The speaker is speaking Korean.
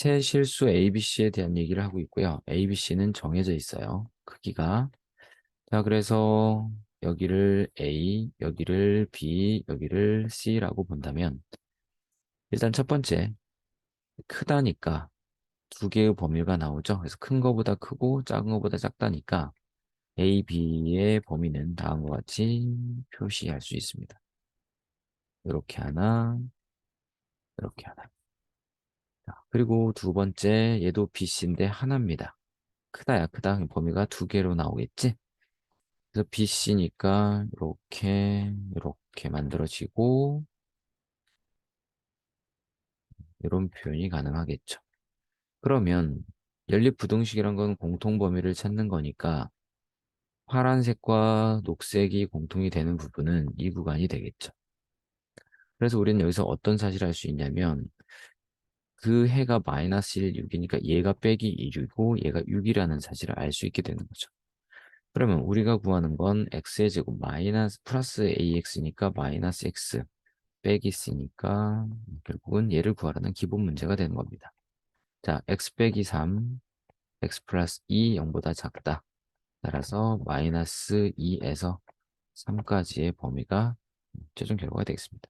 새 실수 ABC에 대한 얘기를 하고 있고요. ABC는 정해져 있어요. 크기가. 자, 그래서 여기를 A, 여기를 B, 여기를 C라고 본다면 일단 첫 번째 크다니까 두 개의 범위가 나오죠. 그래서 큰 거보다 크고 작은 거보다 작다니까 A, B의 범위는 다음과 같이 표시할 수 있습니다. 이렇게 하나, 이렇게 하나. 자, 그리고 두 번째 얘도 BC인데 하나입니다. 크다야 크다. 범위가 두 개로 나오겠지? 그래서 BC니까 이렇게 이렇게 만들어지고 이런 표현이 가능하겠죠. 그러면 연립부등식이란 건 공통 범위를 찾는 거니까 파란색과 녹색이 공통이 되는 부분은 이 구간이 되겠죠. 그래서 우리는 여기서 어떤 사실을 할 수 있냐면 그 해가 마이너스 1, 6이니까 얘가 빼기 2, 6이고 얘가 6이라는 사실을 알 수 있게 되는 거죠. 그러면 우리가 구하는 건 x의 제곱 마이너스 플러스 ax니까 마이너스 x 빼기 c니까 결국은 얘를 구하라는 기본 문제가 되는 겁니다. 자, x 빼기 3, x 플러스 2, 0보다 작다. 따라서 마이너스 2에서 3까지의 범위가 최종 결과가 되겠습니다.